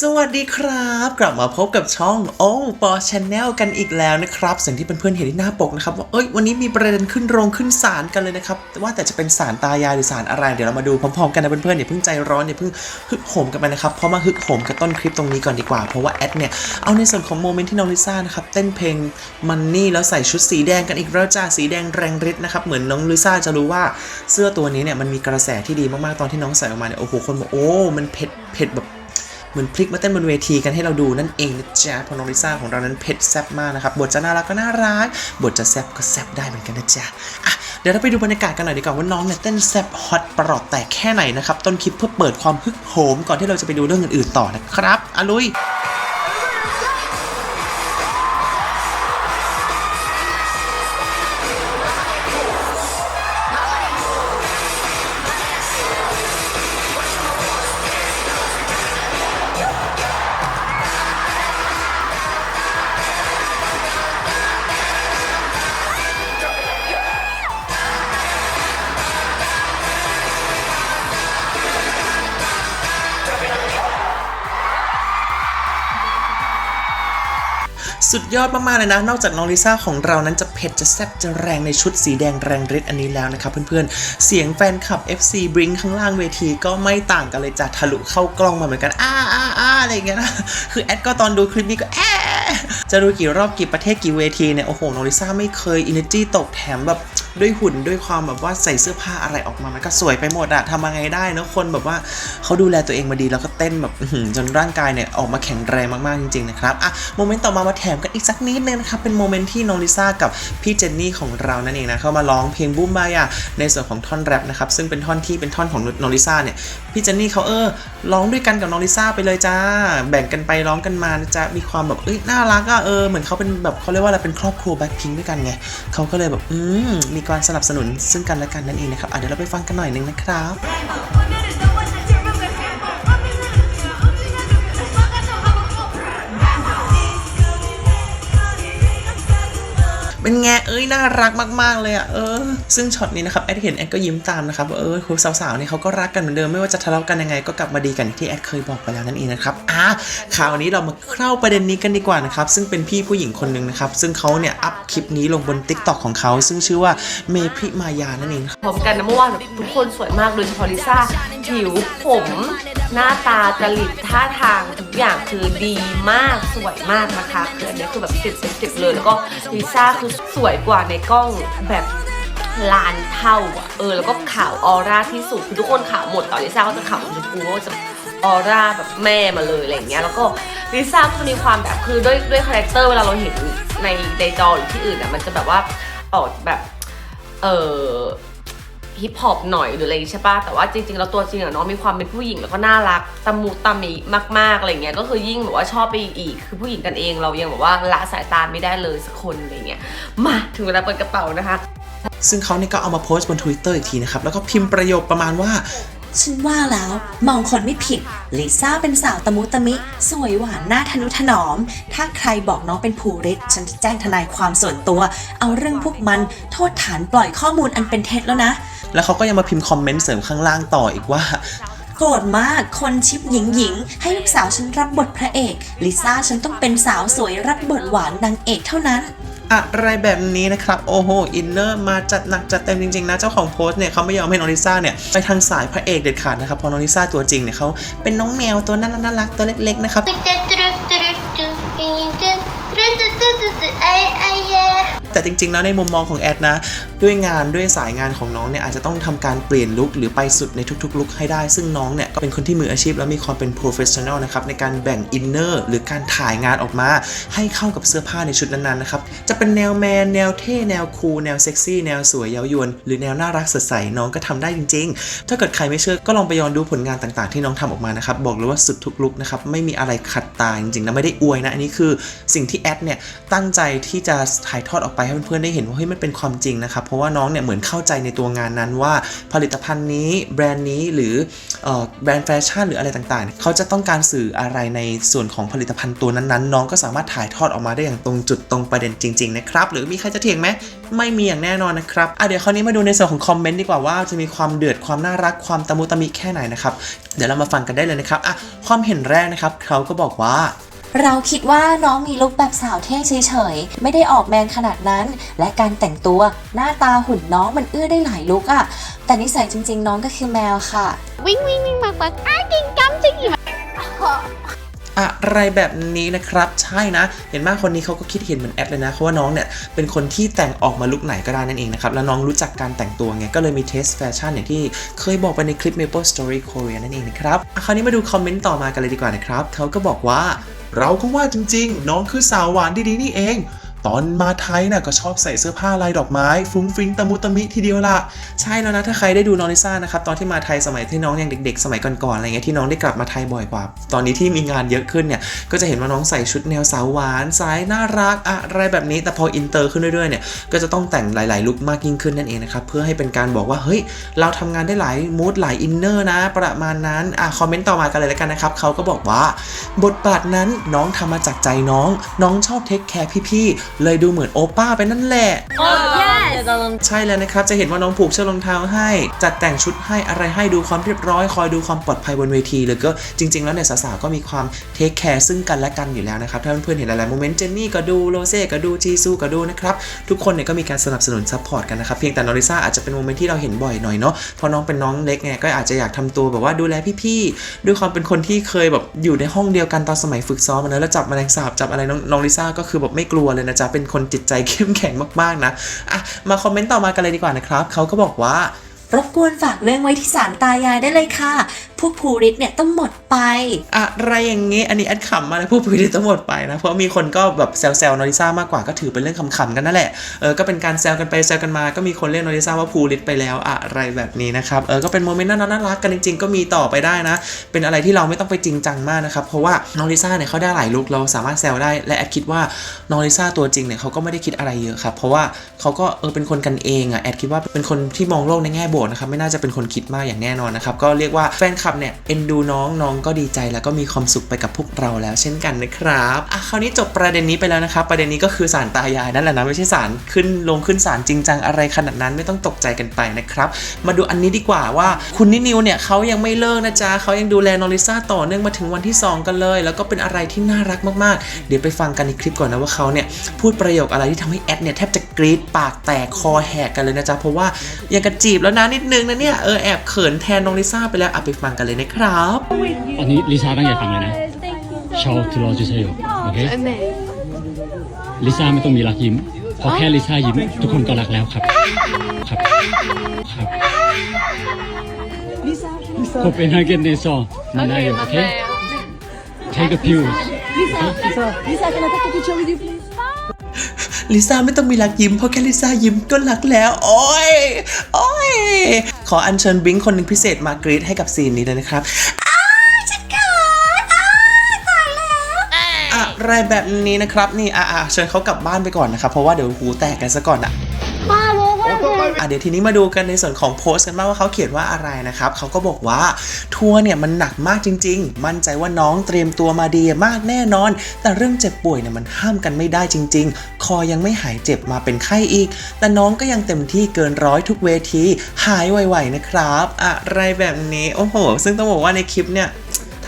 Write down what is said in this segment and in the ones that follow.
สวัสดีครับ กลับมาพบกับช่องโอ้ปอชแนลกันอีกแล้วนะครับสิ่งที่เพื่อนๆเห็นที่หน้าปกนะครับว่าเอ้ยวันนี้มีประเด็นขึ้นโรงขึ้นศาลกันเลยนะครับว่าแต่จะเป็นศาลตายายหรือศาลอะไรเดี๋ยวเรามาดูพร้อมๆกันนะเพื่อนๆอย่าเพิ่งใจร้อนอย่าเพิ่งฮึกโหมกันไปนะครับเพราะมาฮึกโหมกับต้นคลิปตรงนี้ก่อนดีกว่าเพราะว่าแอดเนี่ยเอาในส่วนของโมเมนต์ที่น้องลิซ่านะครับเต้นเพลงมันนี่แล้วใส่ชุดสีแดงกันอีกแล้วจ้าสีแดงแรงฤทธิ์นะครับเหมือนน้องลิซ่าจะรู้ว่าเสื้อตัวนี้เนี่ยมันมีกระแสที่ดีมากๆตอนที่น้องใส่ออกมาเนี่ยโอ้โหคนบอกโอ้มันเผ็ดเผ็ดแบบ เหมือนพลิกมาเต้นบนเวทีกันให้เราดูนั่นเองนะจ๊ะพอน้องลิซ่าของเรานั้นเผ็ดแซ่บมากนะครับบทจะน่ารักก็น่ารักบทจะแซ่บก็แซ่บได้เหมือนกันนะจ๊ะอะเดี๋ยวเราไปดูบรรยากาศกันหน่อยดีกว่าว่าน้องเนี่ยเต้นแซ่บฮอตประหลอดแตกแค่ไหนนะครับต้นคลิปเพื่อเปิดความฮึกโหมก่อนที่เราจะไปดูเรื่องอื่นๆต่อนะครับอะลุย สุดยอดมากๆเลยนะ นอกจากน้องลิซ่าของเรานั้นจะเผ็ดจะแซ่บจะแรงในชุดสีแดงแรงฤทธิ์อันนี้แล้วนะครับเพื่อนๆ เสียงแฟนคลับ FC Bring ข้างล่างเวทีก็ไม่ต่างกันเลยจ้ะทะลุเข้ากล้องมาเหมือนกัน อ้าอ้าอ้าอะไรอย่างเงี้ยนะ คือแอดก็ตอนดูคลิปนี้ก็แอะจะดูกี่รอบกี่ประเทศกี่เวทีเนี่ย โอ้โหน้องลิซ่าไม่เคยอินเนอร์จี้ตกแถมแบบ ด้วยหุ่นด้วยความแบบว่าใส่เสื้อผ้าอะไรออกมามันก็สวยไปหมดอะทำยังไงได้เนอะคนแบบว่าเขาดูแลตัวเองมาดีแล้วก็เต้นแบบจนร่างกายเนี่ยออกมาแข็งแรงมากๆจริงๆนะครับอะโมเมนต์ต่อมามาแถมกันอีกสักนิดนึงนะครับเป็นโมเมนต์ที่น้องลิซ่ากับพี่เจนนี่ของเรานั่นเองนะเข้ามาร้องเพลงบูมบายอะในส่วนของท่อนแรปนะครับซึ่งเป็นท่อนที่เป็นท่อนของน้องลิซ่าเนี่ยพี่เจนนี่เขาเออร้องด้วยกันกับน้องลิซ่าไปเลยจ้า แบ่งกันไปร้องกันมาจะมีความแบบเอ้ยน่ารักอะเออเหมือนเขาเป็นแบบเขาเรียกว่าอะไรเป็นครอบครัวแบ็คพิงด้วยกันไงเขาก็เลยแบบอืมมีการสนับสนุนซึ่งกันและกันนั่นเองนะครับเดี๋ยวเราไปฟังกันหน่อยนึงนะครับ เป็นไงเอ้ยน่ารักมากๆเลยอะเออซึ่งช็อตนี้นะครับแอดเห็นแอดก็ยิ้มตามนะครับเออคุณสาวๆนี่เขาก็รักกันเหมือนเดิมไม่ว่าจะทะเลาะกันยังไงก็กลับมาดีกันที่แอดเคยบอกไปแล้วนั่นเองนะครับอะข่าวนี้เรามาเข้าประเด็นนี้กันดีกว่านะครับซึ่งเป็นพี่ผู้หญิงคนหนึ่งนะครับซึ่งเขาเนี่ยอัพคลิปนี้ลงบน t ิ k t o k ของเขาซึ่งชื่อว่าเมพริมายานั่นเองพร้อมกันนะเมื่อวานแบบทุกคนสวยมากโดยเฉพาะลิซ่าผิวผม หน้าตาจริตท่าทางทุกอย่างคือดีมากสวยมากนะคะคืออันนี้คือแบบสิบสิบสิบเลย แล้วก็ลิซ่าคือสวยกว่าในกล้องแบบล้านเท่าอะเออแล้วก็ขาวออร่าที่สุดคือทุกคนขาวหมดแต่ลิซ่าก็จะขาวชมพูก็จะออร่าแบบแม่มาเลยอะไรเงี้ยแล้วก็ลิซ่าก็จะมีความแบบคือด้วยด้วยคาแรคเตอร์เวลาเราเห็นในในจอหรือที่อื่นอะมันจะแบบว่าออกแบบเออ ฮิปฮอปหน่อยหรืออะไรอย่างงี้ใช่ปะแต่ว่าจริงๆแล้วตัวจริงอะน้องมีความเป็นผู้หญิงแล้วก็น่ารักตะมูตะมิมากๆอะไรเงี้ยก็คือยิ่งแบบว่าชอบไปอีกคือผู้หญิงกันเองเรายังแบบว่าละสายตาไม่ได้เลยสักคนอะไรเงี้ยมาถึงเวลาเปิดกระเป๋านะคะ ซึ่งเขาเนี่ยก็เอามาโพสต์บน Twitter อีกทีนะครับ แล้วก็พิมพ์ประโยคประมาณว่า ฉันว่าแล้วมองคนไม่ผิด ลิซ่าเป็นสาวตะมุตะมิ สวยหวานหน้าทนุถนอม ถ้าใครบอกน้องเป็นผูริศฉันจะแจ้งทนายความส่วนตัว เอาเรื่องพวกมันโทษฐานปล่อยข้อมูลอันเป็นเท็จแล้วนะ แล้วเขาก็ยังมาพิมพ์คอมเมนต์เสริมข้างล่างต่ออีกว่า โกรธมากคนชิปหญิงหญิง ให้ลูกสาวฉันรับบทพระเอก ลิซ่าฉันต้องเป็นสาวสวยรับบทหวานนางเอกเท่านั้น อะไรแบบนี้นะครับ โอ้โห อินเนอร์มาจัดหนักจัดเต็มจริงๆนะ เจ้าของโพสต์เนี่ยเขาไม่ยอมให้น้องลิซ่าเนี่ยไปทางสายพระเอกเด็ดขาดนะครับเพราะน้องลิซ่าตัวจริงเนี่ยเขาเป็นน้องแมวตัวน่ารักน่ารักตัวเล็กๆนะครับ แต่จริงๆแล้วในมุมมองของแอดนะด้วยงานด้วยสายงานของน้องเนี่ยอาจจะต้องทำการเปลี่ยนลุคหรือไปสุดในทุกๆลุคให้ได้ ซึ่งน้องเนี่ยก็เป็นคนที่มืออาชีพ แล้วมีความเป็น professional นะครับในการแบ่งอินเนอร์หรือการถ่ายงานออกมา ให้เข้ากับเสื้อผ้าในชุดนั้นๆนะครับจะเป็นแนวแมนแนวเท่แนวคูลแนวเซ็กซี่แนวสวยเย้ายวนหรือแนวน่ารักสดใสน้องก็ทำได้จริง ๆ ถ้าเกิดใครไม่เชื่อก็ลองไปย้อนดูผลงานต่างๆ ที่น้องทำออกมานะครับบอกเลยว่าสุดทุกลุคนะครับไม่มีอะไรขัดตาจริงๆนะไม่ได้อวยนะอันนี้คือสิ่งที่แอดเนี่ยตั้งใจที่จะถ่ายทอดออกไปให้เพื่อนๆได้เห็นว่าเฮ้ยมันเป็นความจริงนะครับเพราะว่าน้องเนี่ยเหมือนเข้าใจในตัวงานนั้นว่า ผลิตภัณฑ์นี้แบรนด์นี้หรือออแบรนด์แฟชั่นหรืออะไรต่างๆ เขาจะต้องการสื่ออะไรในส่วนของผลิตภัณฑ์ตัวนั้นๆ น้องก็สามารถถ่ายทอดออกมาได้อย่างตรงจุดตรงประเด็นจริงๆนะครับ หรือมีใครจะเถียงไหมไม่มีอย่างแน่นอนนะครับอะเดี๋ยวคราวนี้มาดูในส่วนของคอมเมนต์ดีกว่าว่าจะมีความเดือดความน่ารักความตะมุตะมิแค่ไหนนะครับเดี๋ยวเรามาฟังกันได้เลยนะครับอะความเห็นแรกนะครับเขาก็บอกว่า เราคิดว่าน้องมีลุคแบบสาวเท่เฉยๆ ไม่ได้ออกแมนขนาดนั้น และการแต่งตัวหน้าตาหุ่นน้องมันเอื้อได้หลายลุคอะแต่นิสัยจริงๆ น้องก็คือแมวค่ะ วิ่งวิ่งวิ่งมากมากอ้ากินกำจิงอยู่ อะไรแบบนี้นะครับใช่นะ เห็นมากคนนี้เขาก็คิดเห็นเหมือนแอดเลยนะเพราะว่าน้องเนี่ยเป็นคนที่แต่งออกมาลุกไหนก็ได้นั่นเองนะครับแล้วน้องรู้จักการแต่งตัวไงก็เลยมีเทสแฟชั่นอย่างที่เคยบอกไปในคลิป Maple Story Korea นั่นเองนะครับคราวนี้มาดูคอมเมนต์ต่อมากันเลยดีกว่านะครับเขาก็บอกว่า เราก็ว่าจริงๆ น้องคือสาวหวานดีๆนี่เอง ตอนมาไทยน่ะก็ชอบใส่เสื้อผ้าลายดอกไม้ ฟุ้งฟิ้งตะมุตะมิทีเดียวละใช่แล้วนะถ้าใครได้ดูน้องลิซ่านะครับตอนที่มาไทยสมัยที่น้องยังเด็ก ๆ สมัยก่อนๆอะไรเงี้ยที่น้องได้กลับมาไทยบ่อยกว่า ตอนนี้ที่มีงานเยอะขึ้นเนี่ยก็จะเห็นว่าน้องใส่ชุดแนวสาวหวานสายน่ารักอะไรแบบนี้แต่พออินเตอร์ขึ้นเรื่อยๆเนี่ยก็จะต้องแต่งหลายๆลุคมากยิ่งขึ้นนั่นเองนะครับเพื่อให้เป็นการบอกว่าเฮ้ยเราทำงานได้หลายมูดหลายอินเนอร์นะประมาณนั้นอะคอมเมนต์ต่อมากันเลยแล้วกันนะครับเขาก็บอกว่า บทบาทนั้นน้องทำมาจากใจน้อง น้องชอบเทคแคร์พี่ๆเลยดูเหมือนโอป้าไปนั่นแหละ ใช่แล้วนะครับ จะเห็นว่าน้องผูกเชือกรองเท้าให้ จัดแต่งชุดให้อะไรให้ดูความเรียบร้อย คอยดูความปลอดภัยบนเวทีเลยก็จริง ๆ แล้วเนี่ยสาวๆก็มีความเทคแคร์ซึ่งกันและกันอยู่แล้วนะครับ ถ้าเพื่อนๆเห็นหลายๆโมเมนต์เจนนี่ก็ดูโรเซ่ก็ดูจีซูก็ดูนะครับ ทุกคนเนี่ยก็มีการสนับสนุนซัพพอร์ตกันนะครับเพียงแต่นอริซ่าอาจจะเป็นโมเมนต์ที่เราเห็นบ่อยหน่อยเนาะเพราะน้องเป็นน้องเล็กไงก็อาจจะอยากทำตัวแบบว่าดูแลพี่ๆด้วยความเป็นคนที่เคยแบบอยู่ในห้องเดียวกันตอนสมัยฝึกซ้อมนะแล้วจับแมลงสาบจับอะไรน้องน้องลิซ่าก็คือแบบไม่กลัวเลยนะจ๊ะเป็นคนจิตใจเข้มแข็งมากๆนะอะมาคอมเมนต์ต่อมากันเลยดีกว่านะครับเขาก็บอกว่ารบกวนฝากเรื่องไว้ที่ศาลตายายได้เลยค่ะ พวกภูริศเนี่ยต้องหมดไป อะไรอย่างงี้อันนี้แอดขำมาเลยพูดไปทั้งหมดไปนะ เพราะมีคนก็แบบแซวๆนอริซ่ามากกว่าก็ถือเป็นเรื่องขำๆกันนั่นแหละเออก็เป็นการแซวกันไปแซวกันมาก็มีคนเรียกนอริซ่าว่าภูริตไปแล้วอะไรแบบนี้นะครับเออก็เป็นโมเมนต์น่ารักกันจริงๆ ก็มีต่อไปได้นะ เป็นอะไรที่เราไม่ต้องไปจริงจังมากนะครับเพราะว่านองลิซ่าเนี่ยเขาได้หลายลุคเราสามารถแซวได้และแอดคิดว่านองลิซ่าตัวจริงเนี่ยเขาก็ไม่ได้คิดอะไรเยอะครับเพราะว่าเขาก็เออเป็นคนกันเองอะแอดคิดว่าเป็นคนที่มองโลกในแง่บวกนะครับไม่น่าจะเป็นคนคิดมากอย่างแน่นอนนะครับก็เรียกว่าแฟนคลับเนี่ยเอ็นดูน้องน้องก็ดีใจแล้วก็มีความสุขไปกับพวกเราแล้วเช่นกันนะครับอะคราวนี้จบประเด็นนี้ไปแล้วนะครับ ประเด็นนี้ก็คือสารตายายนั่นแหละนะไม่ใช่สารขึ้นลงขึ้นสารจริงจังอะไรขนาดนั้นไม่ต้องตกใจกันไปนะครับมาดูอันนี้ดีกว่าว่าคุณนินิวเนี่ยเขายังไม่เลิกนะจ๊ะเขายังดูแลนอริซ่าต่อเนื่องมาถึงวันที่ 2 กันเลย แล้วก็เป็นอะไรที่น่ารักมากๆ เดี๋ยวไปฟังกันในคลิปก่อนนะว่าเขาเนี่ยพูดประโยคอะไรที่ทำให้แอดเนี่ยแทบจะกรี๊ดปากแตกคอแหกกันเลยนะจ๊ะเพราะว่ายังกระจีบแล้วนะนิดนึงนะเนี่ยเออแอบเขินแทนน้องลิซ่าไปแล้วอะไปฟังกันเลยนะครับ อันนี้ลิซ่าตั้งใจฟังเลยนะชาวทรอจูเซโยโอเคลิซ่าไม่ต้องมีรักยิ้มเพราะแค่ลิซ่ายิ้ม ทุกคนก็รักแล้วครับ ครับครับโคเปนเฮเกนเนซอมาได้โอเค take a pill Lisa, can I take a picture with you, please? ลิซ่าไม่ต้องมีรักยิ้มเพราะแค่ลิซ่ายิ้มก็รักแล้ว โอ้ย โอ้ย ขออัญเชิญบลิงค์คนหนึ่งพิเศษมากรีดให้กับซีนนี้เลยนะครับอะไรแบบนี้นะครับ นี่อะอะเชิญเขากลับบ้านไปก่อนนะครับ เพราะว่าเดี๋ยวหูแตกกันซะก่อนอะ อะเดี๋ยวทีนี้มาดูกันในส่วนของโพสต์กันบ้างว่าเขาเขียนว่าอะไรนะครับเขาก็บอกว่าทัวร์เนี่ยมันหนักมากจริง ๆ มั่นใจว่าน้องเตรียมตัวมาดีมากแน่นอน แต่เรื่องเจ็บป่วยเนี่ยมันห้ามกันไม่ได้จริง ๆ คอยังไม่หายเจ็บมาเป็นไข้อีก แต่น้องก็ยังเต็มที่เกินร้อยทุกเวที หายไวๆนะครับ อะไรแบบนี้ โอ้โห ซึ่งต้องบอกว่าในคลิปเนี่ย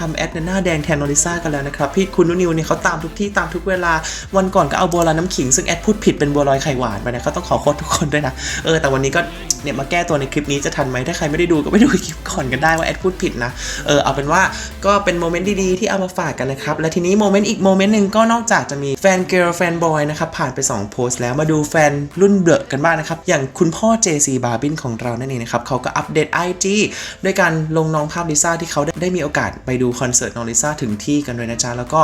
ทำแอดในหน้าแดงแทนนอริซ่ากันแล้วนะครับพี่คุณนุนิวเนี่ยเขาตามทุกที่ตามทุกเวลาวันก่อนก็เอาบัวลอยน้ำขิงซึ่งแอดพูดผิดเป็นบัวลอยไข่หวานไปนะเขาต้องขอโทษทุกคนด้วยนะเออแต่วันนี้ก็เนี่ยมาแก้ตัวในคลิปนี้จะทันไหมถ้าใครไม่ได้ดูก็ไปดูคลิปก่อนกันได้ว่าแอดพูดผิดนะเออเอาเป็นว่าก็เป็นโมเมนต์ดีๆที่เอามาฝากกันนะครับและทีนี้โมเมนต์อีกโมเมนต์หนึ่งก็นอกจากจะมีแฟนเกิร์ลแฟนบอยนะครับผ่านไป2โพสต์แล้วมาดูแฟนรุ่นเบลอกันบ้างนะครับอย่างคุณพ่อ JC b a r b i n ของเรานั่นเองนะครับเขาก็อัปเดต IG ด้วยการลงน้องภาพลิซ่าที่เขาได้ได้มีโอกาสไปดูคอนเสิร์ตน้องลิซ่าถึงที่กันด้วยนะจ๊ะ แล้วก็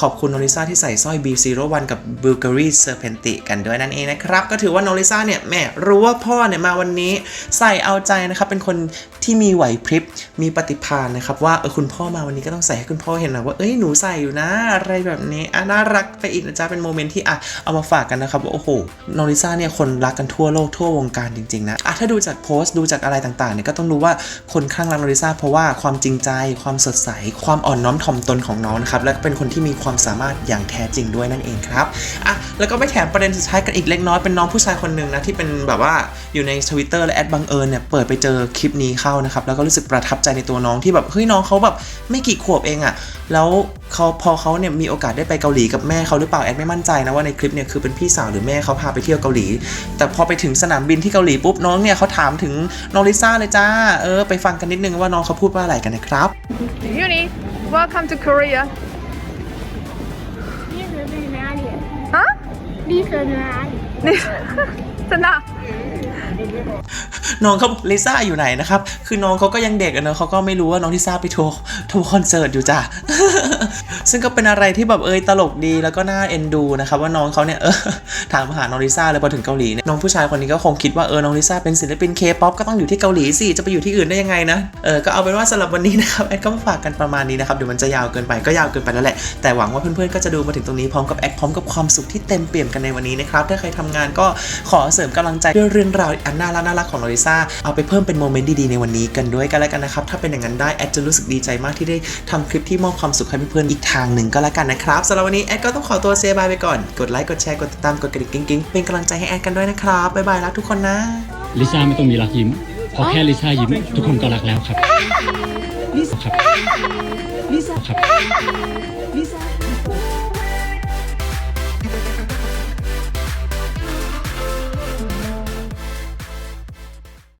ขอบคุณน้องลิซ่าที่ใส่สร้อย B01 กับ Bulgari Serpenti กันด้วยนั่นเองนะครับ ก็ถือว่าน้องลิซ่าเนี่ยแหมรู้ว่าพ่อเนี่ยมาวันนี้ใส่เอาใจนะครับ เป็นคนที่มีไหวพริบ มีปฏิภาณนะครับ ว่าเออคุณพ่อมาวันนี้ก็ต้องใส่ให้คุณพ่อเห็นนะว่าเอ้ยหนูใส่อยู่นะ อะไรแบบนี้อะน่ารักไปอีกนะจ๊ะ เป็นโมเมนต์ที่อะเอามาฝากกันนะครับว่าโอ้โหน้องลิซ่าเนี่ยคนรักกันทั่วโลกทั่ววงการจริงๆนะอะถ้าดูจากโพสต์ดูจากอะไรต่างๆเนี่ยก็ต้องรู้ว่าคนข้างรักนองลิซาเพราะว่าความจริงใจความสดใสความอ่อนน้อมถ่อมตนของน้องนะครับและเป็นคนที่มีความสามารถอย่างแท้จริงด้วยนั่นเองครับอะแล้วก็ไปแถมประเด็นสุดท้ายกันอีกเล็กน้อยเป็นน้องผู้ชายคนหนึ่งนะที่เป็นแบบว่าอยู่ในทวิตเตอร์และแอดบังเอิญเนี่ยเปิดไปเจอคลิปนี้เข้านะครับแล้วก็รู้สึกประทับใจในตัวน้องที่แบบเฮ้ยน้องเขาแบบไม่กี่ขวบเองอะแล้ว ขาพอเขาเนี่ยมีโอกาสได้ไปเกาหลีกับแม่เขาหรือเปล่าแอดไม่มั่นใจนะว่าในคลิปเนี่ยคือเป็นพี่สาวหรือแม่เขาพาไปเที่ยวเกาหลี แต่พอไปถึงสนามบินที่เกาหลีปุ๊บน้องเนี่ยเขาถามถึงน้องลิซ่าเลยจ้าเออไปฟังกันนิดนึงว่าน้องเขาพูดว่าอะไรกันนะครับ Uni welcome to Korea These are banana. Huh? These are banana. ษณะน้องเขาลิซ่าอยู่ไหนนะครับ คือน้องเขาก็ยังเด็กอะเนอะเขาก็ไม่รู้ว่าน้องลิซ่าไปทัวร์ทัวร์คอนเสิร์ตอยู่จ้ะ ซึ่งก็เป็นอะไรที่แบบเอยตลกดีแล้วก็น่าเอ็นดูนะครับว่าน้องเขาเนี่ยเออถามหาน้องลิซ่าเลยพอถึงเกาหลีเนี่ยน้องผู้ชายคนนี้ก็คงคิดว่าเออน้องลิซ่าเป็นศิลปินเคป๊อปก็ต้องอยู่ที่เกาหลีสิจะไปอยู่ที่อื่นได้ยังไงนะเออก็เอาเป็นว่าสำหรับวันนี้นะครับแอดก็มาฝากกันประมาณนี้นะครับเดี๋ยวมันจะยาวเกินไปก็ยาวเกินไปแล้วแหละแต่หวังว่าเพื่อนๆก็จะดูมาถึงตรงนี้พร้อมกับแอดพร้อมกับความสุขที่เต็มเปี่ยมกันในวันนี้นะครับถ้าใครทำงานก็ขอสริมกำลังใจด้วยเรื่องราวอันน่ารักน่ารักของน้องลิซ่าเอาไปเพิ่มเป็นโมเมนต์ดีๆในวันนี้กันด้วยกันแล้วกันนะครับถ้าเป็นอย่างนั้นได้แอดจะรู้สึกดีใจมากที่ได้ทำคลิปที่มอบความสุขให้เพื่อนๆอีกทางหนึ่งก็แล้วกันนะครับสำหรับวันนี้แอดก็ต้องขอตัวเซบายไปก่อนกดไลค์กดแชร์กดติดตามกดกระดิ่งกิ๊งๆเป็นกำลังใจให้แอดกันด้วยนะครับบ๊ายบายรักทุกคนนะลิซ่าไม่ต้องมีรักยิ้มเพราะแค่ลิซ่ายิ้มทุกคนก็รักแล้วครับครับ Lisa, ครับ Lisa, Lisa.